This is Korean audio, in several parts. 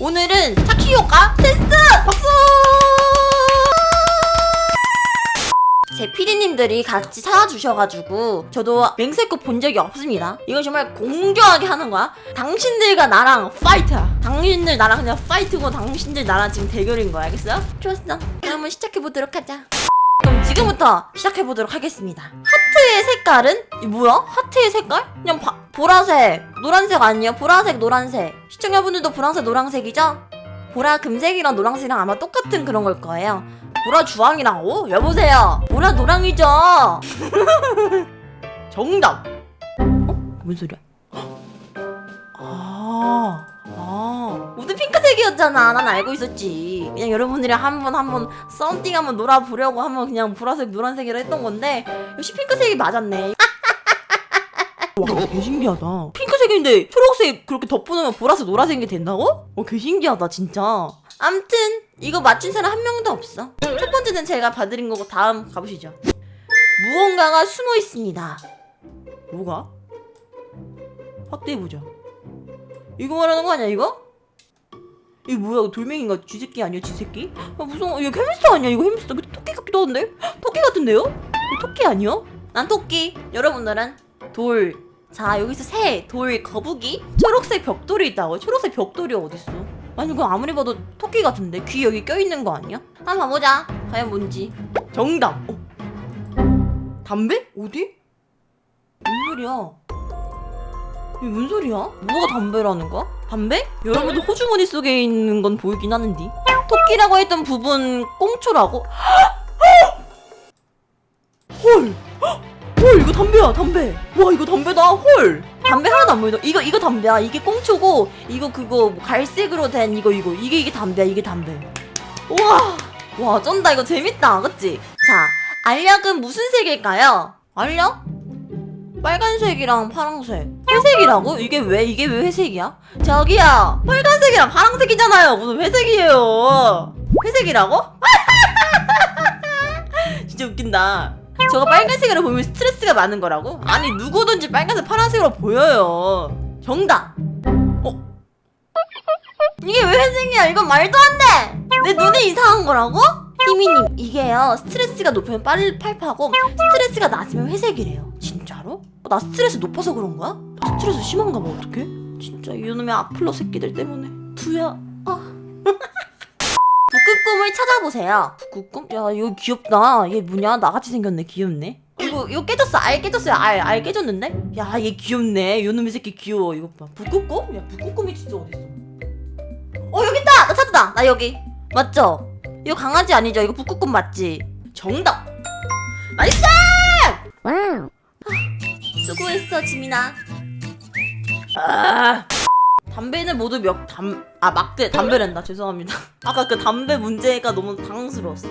오늘은 차키 효과 테스트! 박수! 제 피디님들이 같이 사와주셔가지고 저도 맹세코 본 적이 없습니다. 이건 정말 공정하게 하는 거야. 당신들과 나랑 파이트야. 당신들 나랑 그냥 파이트고 당신들 나랑 지금 대결인 거야. 알겠어요? 좋았어. 그러면 시작해보도록 하자. 그럼 지금부터 시작해보도록 하겠습니다. 하트의 색깔은? 이 뭐야? 하트의 색깔? 그냥 바- 보라색, 노란색 아니에요? 보라색, 노란색. 시청자분들도 보라색, 노란색이죠? 보라 금색이랑 노란색이랑 아마 똑같은 그런 걸 거예요. 보라 주황이랑 오 여보세요. 보라 노랑이죠. 정답. 어? 뭔 소리야? 아, 아, 모두 핑크색이었잖아. 난 알고 있었지. 그냥 여러분들이랑 한번 한번 썸띵 한번 놀아보려고 한번 그냥 보라색, 노란색이라 했던 건데 역시 핑크색이 맞았네. 와, 개 신기하다. 핑크색인데 초록색 그렇게 덮어놓으면 보라색, 노란색이 된다고? 와, 개 신기하다, 진짜. 암튼 이거 맞춘 사람 한 명도 없어. 첫 번째는 제가 봐드린 거고 다음 가보시죠. 무언가가 숨어 있습니다. 뭐가? 확대해보자. 이거 말하는 거 아니야, 이거? 이거 뭐야, 돌멩이인가? 쥐새끼 아니야, 쥐새끼? 아, 무서워. 이거 햄스터 아니야, 이거 햄스터. 이거 토끼 같기도 한데? 토끼 같은데요? 이거 토끼 아니야? 난 토끼. 여러분들은 돌. 자, 여기서 새, 돌, 거북이, 초록색 벽돌이 있다고. 초록색 벽돌이 어딨어? 아니, 이거 아무리 봐도 토끼 같은데? 귀 여기 껴있는 거 아니야? 한번 봐보자. 과연 뭔지. 정답. 어. 담배? 어디? 뭔 소리야? 이게 뭔 소리야? 뭐가 담배라는 거야? 담배? 여러분들 호주머니 속에 있는 건 보이긴 하는데 토끼라고 했던 부분 꽁초라고? 헐! 헐 이거 담배야 담배 와 이거 담배다 헐 담배 하나도 안 보인다 이거 이거 담배야 이게 꽁초고 이거 그거 뭐 갈색으로 된 이거 이거 이게 이게 담배야 이게 담배 우와 와 쩐다 이거 재밌다 그치? 자 알약은 무슨 색일까요? 알약? 빨간색이랑 파란색 회색이라고? 이게 왜 이게 왜 회색이야? 저기요 빨간색이랑 파란색이잖아요 무슨 회색이에요 회색이라고? 진짜 웃긴다 저거 빨간색으로 보면 스트레스가 많은 거라고? 아니 누구든지 빨간색 파란색으로 보여요 정답 어? 이게 왜 회색이야 이건 말도 안돼내 눈에 이상한 거라고? 희미님 이게요 스트레스가 높으면 빨, 팔파고 스트레스가 낮으면 회색이래요 진짜로? 어, 나 스트레스 높아서 그런 거야? 나 스트레스 심한가 봐 어떡해? 진짜 이놈의 아플러 새끼들 때문에 두야 아 북극곰을 찾아보세요 북극곰? 야 이거 귀엽다 얘 뭐냐 나같이 생겼네 귀엽네 이거 이거 깨졌어 알 깨졌어요 알 알 깨졌는데? 야 얘 귀엽네 요놈의 새끼 귀여워 이거 봐 북극곰? 야 북극곰이 진짜 어딨어 어 여기 있다 나 찾았다 나 여기 맞죠? 이거 강아지 아니죠? 이거 북극곰 맞지? 정답 나이스! 와우. 수고했어 지민아. 아. 담배는 모두 몇 담 아 막대 담배랜다. 죄송합니다. 아까 그 담배 문제가 너무 당황스러웠어.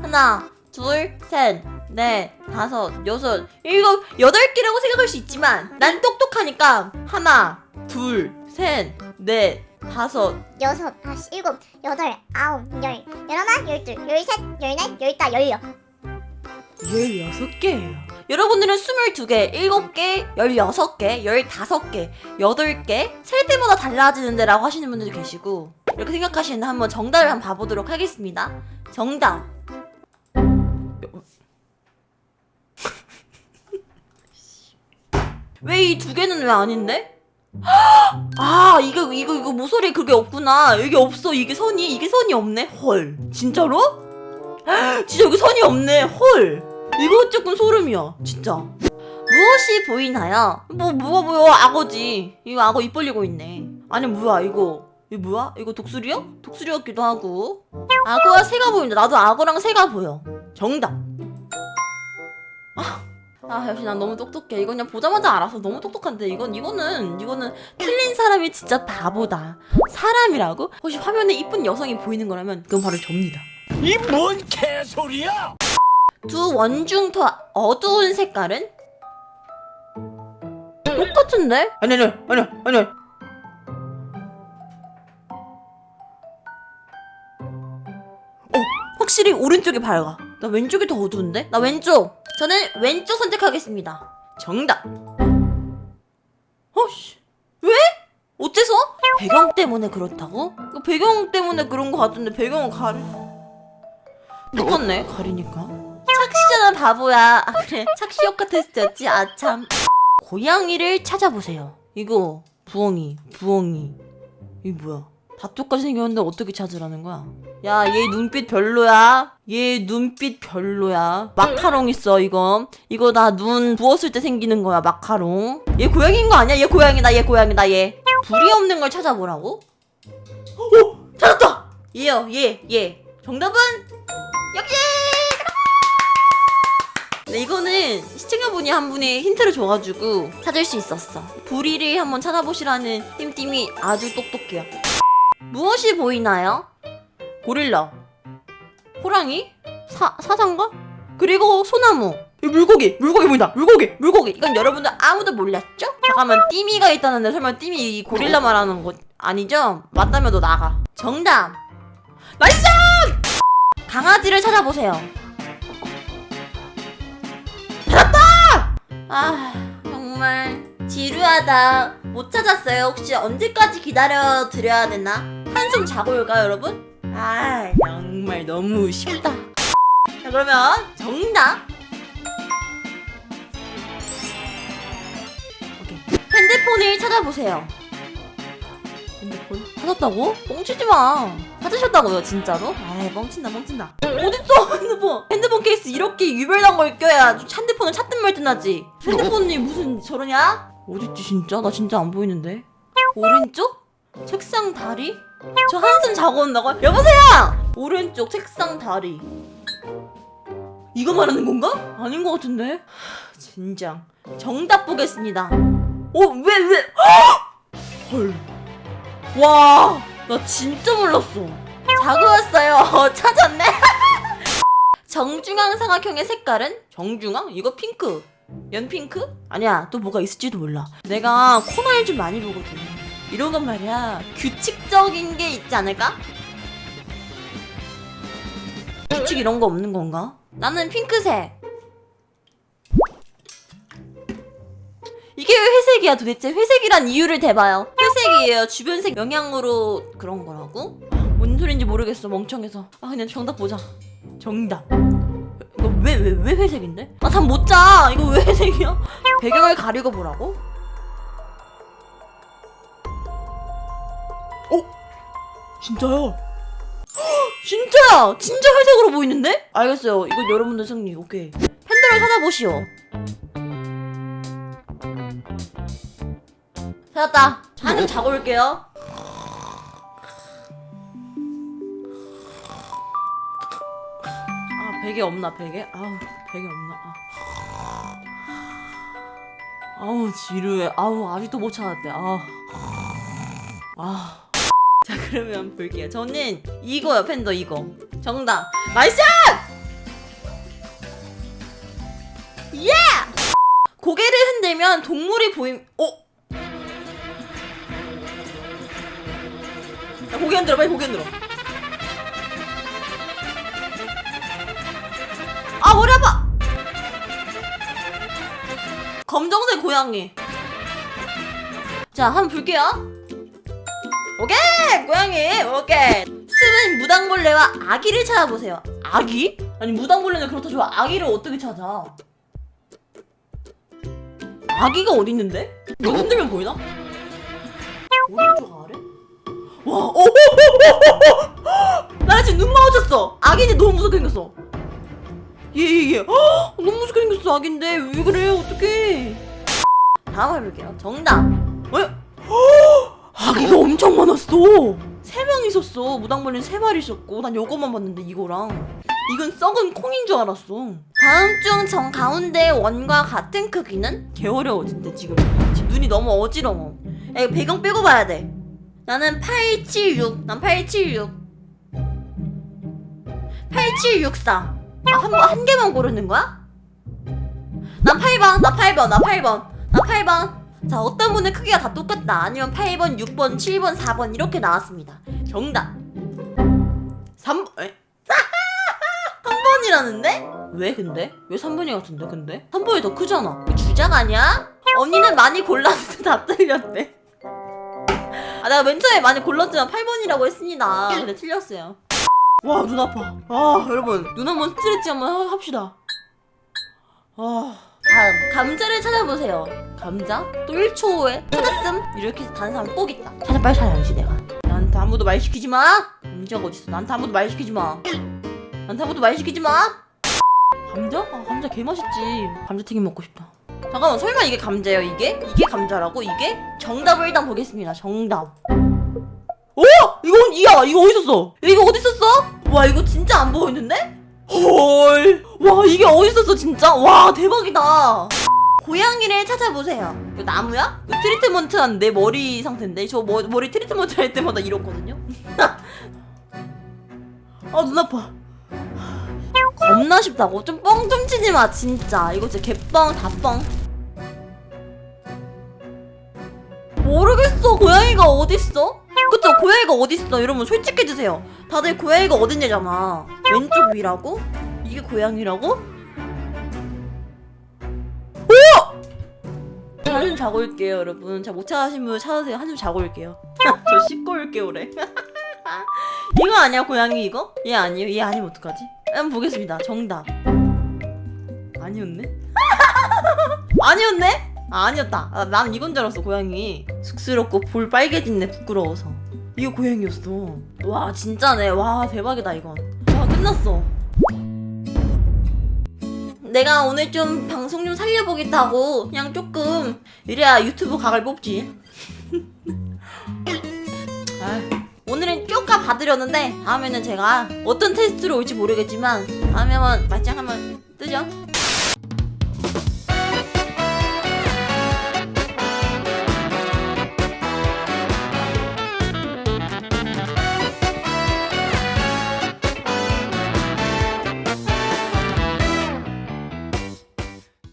하나 둘셋넷 다섯 여섯 일곱 여덟 개라고 생각할 수 있지만 난 똑똑하니까 하나 둘셋넷 다섯. 여섯, 다섯, 일곱, 여덟, 아홉, 열, 열하나, 열둘, 열셋, 열넷, 열다, 열여. 16개예요. 여러분들은 22개, 7개, 16개, 15개, 8개 셀 때마다 달라지는데 라고 하시는 분들도 계시고 이렇게 생각하시는데 한번 정답을 한번 봐보도록 하겠습니다. 정답. 왜 이 두 개는 왜 아닌데? 아 이거 이거 이거 모서리 그게 없구나 이게 없어 이게 선이 이게 선이 없네 헐 진짜로? 진짜 여기 선이 없네 헐 이거 조금 소름이야 진짜. 무엇이 보이나요? 뭐 뭐가 보여? 악어지. 이거 악어 입 벌리고 있네. 아니 뭐야 이거? 이거 뭐야? 이거 독수리야? 독수리 같기도 하고. 악어와 새가 보인다. 나도 악어랑 새가 보여. 정답. 아, 아 역시 난 너무 똑똑해. 이건 그냥 보자마자 알아서 너무 똑똑한데. 이건 이거는 이거는 틀린 사람이 진짜 바보다. 사람이라고? 혹시 화면에 이쁜 여성이 보이는 거라면 그건 바로 접니다. 이 뭔 개소리야! 두 원 중 더 어두운 색깔은? 똑같은데? 아니 아니 아니 아니 어 확실히 오른쪽이 밝아 나 왼쪽이 더 어두운데? 나 왼쪽 저는 왼쪽 선택하겠습니다 정답 어씨 왜? 어째서? 배경 때문에 그렇다고? 그 배경 때문에 그런 거 같은데 배경은 가리 똑같네 가리니까 바보야. 아 그래. 착시 효과 테스트였지? 아 참. 고양이를 찾아보세요. 이거 부엉이 부엉이. 이게 뭐야? 다 똑같이 생겼는데 어떻게 찾으라는 거야? 야 얘 눈빛 별로야. 얘 눈빛 별로야. 마카롱 있어 이거 이거 나 눈 부었을 때 생기는 거야 마카롱. 얘 고양이인 거 아니야? 얘 고양이다 얘 고양이다 얘. 불이 없는 걸 찾아보라고? 오 찾았다! 얘요 얘 얘. 정답은 역 시 네, 이거는 시청자분이 한 분이 힌트를 줘가지고 찾을 수 있었어. 불의를 한번 찾아보시라는 힘팀이 아주 똑똑해요. 무엇이 보이나요? 고릴라, 호랑이, 사, 사장가? 그리고 소나무. 이 물고기, 물고기 보인다. 물고기, 물고기. 이건 여러분들 아무도 몰랐죠? 잠깐만, 띠미가 있다는데 설마 띠미 이 고릴라 말하는 거 아니죠? 맞다면 너 나가. 정답. 나이스! 강아지를 찾아보세요. 아 정말 지루하다. 못 찾았어요. 혹시 언제까지 기다려 드려야 되나? 한숨 자고 올까요 여러분? 아 정말 너무 쉽다. 자 그러면 정답. 오케이. 핸드폰을 찾아보세요. 핸드폰 찾았다고? 뻥치지 마 찾으셨다고요 진짜로? 아이 뻥친다 뻥친다 어딨어 핸드폰 핸드폰 케이스 이렇게 유별난 걸 껴야 핸드폰을 찾든 말든 하지 핸드폰이 무슨 저러냐? 어딨지 진짜? 나 진짜 안 보이는데 오른쪽? 책상 다리? 저 한숨 자고 온다고? 여보세요! 오른쪽 책상 다리 이거 말하는 건가? 아닌 것 같은데 하, 진정 정답 보겠습니다 어? 왜 왜? 헐 와, 나 진짜 몰랐어. 자고 왔어요. 찾았네. 정중앙 사각형의 색깔은 정중앙? 이거 핑크. 연핑크? 아니야, 또 뭐가 있을지도 몰라. 내가 코너를 좀 많이 보거든. 이런 건 말이야. 규칙적인 게 있지 않을까? 규칙 이런 거 없는 건가? 나는 핑크색. 이게 왜 회색이야 도대체? 회색이란 이유를 대봐요. 회색이에요. 주변색 영향으로 그런 거라고? 뭔 소린지 모르겠어. 멍청해서. 아 그냥 정답 보자. 정답. 이거 왜왜 왜 회색인데? 아 잠 못 자. 이거 왜 회색이야? 배경을 가리고 보라고? 어? 진짜요? 진짜야! 진짜 회색으로 보이는데? 알겠어요. 이거 여러분들 승리. 오케이. 팬더를 찾아보시오. 찾았다. 한숨 자고 올게요. 아 베개 없나 베개? 아우 베개 없나? 아. 아우 지루해. 아우 아직도 못 찾았대. 아. 아. 자 그러면 볼게요. 저는 이거요 팬더 이거. 정답. 나이스! 예! 고개를 흔들면 동물이 보임. 어? 고개 흔들어 빨리 고개 흔들어 아 머리 아파 검정색 고양이 자 한번 볼게요 오케이 고양이 오케이 쓰는 무당벌레와 아기를 찾아보세요 아기? 아니 무당벌레는 그렇다 쳐 아기를 어떻게 찾아 아기가 있는데? 이거 흔들면 보이나? 오른쪽 아래? 와, 오, 오, 오, 오, 오, 나 지금 눈 마주쳤어. 아기인데 너무 무섭게 생겼어. 얘, 얘, 얘. 헉, 너무 무섭게 생겼어, 아기인데. 왜 그래, 어떡해. 다음 해볼게요. 정답. 왜? 헉, 아기가 엄청 많았어. 세 명 있었어. 무당벌레는 세 마리 있었고, 난 요것만 봤는데, 이거랑. 이건 썩은 콩인 줄 알았어. 다음 중 정 가운데 원과 같은 크기는? 개 어려워, 진짜 지금. 지금 눈이 너무 어지러워. 야, 이거 배경 빼고 봐야 돼. 나는 876. 난 876. 8764. 아, 한, 번- 한 개만 고르는 거야? 난 8번, 나 8번, 나 8번, 나 8번. 자, 어떤 분의 크기가 다 똑같다. 아니면 8번, 6번, 7번, 4번 이렇게 나왔습니다. 정답. 3번, 에? 3번이라는데? 왜 근데? 왜 3번이 같은데 근데? 3번이 더 크잖아. 주작 아니야? 언니는 많이 골랐는데 다 틀렸대. 아, 내가 맨 처음에 많이 골랐지만 8번이라고 했습니다. 근데 틀렸어요. 와, 눈 아파. 아, 여러분. 눈 한번 스트레치 한번 하- 합시다. 아. 다음, 감자를 찾아보세요. 감자? 또 1초 후에 찾았음? 이렇게 다른 사람 꼭 있다. 찾아 빨리 찾아야지, 내가. 나한테 아무도 말 시키지 마! 감자가 어딨어? 나한테 아무도 말 시키지 마. 나한테 아무도 말 시키지 마! 감자? 아, 감자 개 맛있지. 감자튀김 먹고 싶다. 잠깐만, 설마 이게 감자예요, 이게? 이게 감자라고, 이게? 정답을 일단 보겠습니다, 정답. 오! 이건 이야! 이거 어디 있었어? 이거 어디 있었어? 와, 이거 진짜 안 보이는데? 헐! 와, 이게 어디 있었어, 진짜? 와, 대박이다! 고양이를 찾아보세요. 이거 나무야? 이거 트리트먼트 한 내 머리 상태인데? 저 머, 머리 트리트먼트 할 때마다 이렇거든요? 아, 눈 아파. 겁나 쉽다고 좀 뻥 좀 치지 마 진짜 이거 진짜 개뻥 다뻥 모르겠어 고양이가 어딨어? 그쵸 고양이가 어딨어 여러분 솔직해주세요 다들 고양이가 어딨냐잖아 왼쪽 위라고? 이게 고양이라고? 오! 한숨 자고 올게요 여러분 자 못 찾으신 분 찾으세요 한숨 자고 올게요 저 씻고 올게요 올해 이거 아니야 고양이 이거? 얘 아니에요? 얘 아니면 어떡하지? 한번 보겠습니다. 정답. 아니었네? 아니었네? 아, 아니었다. 아, 난 이건 줄 알았어 고양이. 쑥스럽고 볼 빨개진네 부끄러워서. 이게 고양이였어. 와 진짜네. 와 대박이다 이건. 와 끝났어. 내가 오늘 좀 방송 좀 살려보겠다고 그냥 조금 이래야 유튜브 각을 뽑지 봐드렸는데 다음에는 제가 어떤 테스트로 올지 모르겠지만 다음에 한번 말짱 한번 뜨죠?